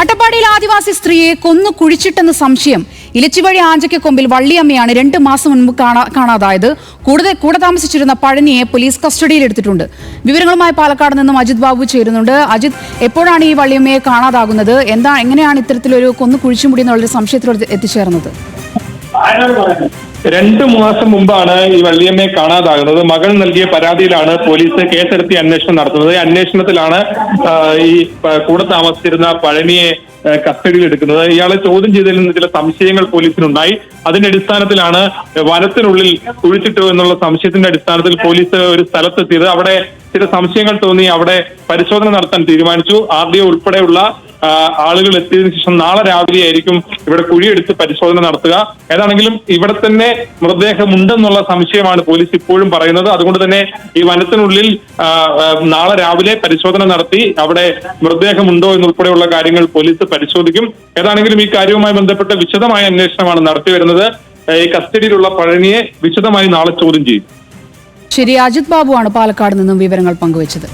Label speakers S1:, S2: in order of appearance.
S1: അട്ടപ്പാടിയിൽ ആദിവാസി സ്ത്രീയെ കൊന്നു കുഴിച്ചിട്ടെന്ന് സംശയം ഇലച്ചിവഴി ആഞ്ചയ്ക്ക് കൊമ്പിൽ വള്ളിയമ്മയാണ് രണ്ട് മാസം മുൻപ് കാണാ കാണാതായത്. കൂടുതൽ കൂടെ താമസിച്ചിരുന്ന പഴനിയെ പോലീസ് കസ്റ്റഡിയിലെടുത്തിട്ടുണ്ട് വിവരങ്ങളുമായി പാലക്കാട് നിന്നും അജിത് ബാബു ചേരുന്നുണ്ട്. അജിത് എപ്പോഴാണ് ഈ വള്ളിയമ്മയെ കാണാതാകുന്നത്? എന്താ എങ്ങനെയാണ് ഇത്തരത്തിലൊരു കൊന്നു കുഴിച്ചുമുടി എന്നുള്ളൊരു സംശയത്തിലോട് എത്തിച്ചേർന്നത്?
S2: രണ്ടു മാസം മുമ്പാണ് ഈ വള്ളിയമ്മയെ കാണാതാകുന്നത്. മകൾ നൽകിയ പരാതിയിലാണ് പോലീസ് കേസെടുത്തി അന്വേഷണം നടത്തുന്നത്. അന്വേഷണത്തിലാണ് ഈ കൂടെ താമസിച്ചിരുന്ന പഴനിയെ കസ്റ്റഡിയിൽ എടുക്കുന്നത്. ഇയാളെ ചോദ്യം ചെയ്തതിൽ നിന്ന് ചില സംശയങ്ങൾ പോലീസിനുണ്ടായി. അതിന്റെ അടിസ്ഥാനത്തിലാണ് വനത്തിനുള്ളിൽ കുഴിച്ചിട്ടു എന്നുള്ള സംശയത്തിന്റെ അടിസ്ഥാനത്തിൽ പോലീസ് ഒരു സ്ഥലത്തെത്തിയത്. അവിടെ ചില സംശയങ്ങൾ തോന്നി അവിടെ പരിശോധന നടത്താൻ തീരുമാനിച്ചു. ആർ ഡി ഉൾപ്പെടെയുള്ള ആളുകൾ എത്തിയതിനു ശേഷം നാളെ രാവിലെ ആയിരിക്കും ഇവിടെ കുഴിയെടുത്ത് പരിശോധന നടത്തുക. ഏതാണെങ്കിലും ഇവിടെ തന്നെ മൃതദേഹമുണ്ടെന്നുള്ള സംശയമാണ് പോലീസ് ഇപ്പോഴും പറയുന്നത്. അതുകൊണ്ട് തന്നെ ഈ വനത്തിനുള്ളിൽ നാളെ രാവിലെ പരിശോധന നടത്തി അവിടെ മൃതദേഹമുണ്ടോ എന്നുൾപ്പെടെയുള്ള കാര്യങ്ങൾ പോലീസ് പരിശോധിക്കും. ഏതാണെങ്കിലും ഈ കാര്യവുമായി ബന്ധപ്പെട്ട വിശദമായ അന്വേഷണമാണ് നടത്തി വരുന്നത്. ഈ കസ്റ്റഡിയിലുള്ള പഴനിയെ വിശദമായി നാളെ ചോദ്യം ചെയ്യും.
S1: ശരി അജിത് ബാബുവാണ് പാലക്കാട് നിന്നും വിവരങ്ങൾ പങ്കുവച്ചത്.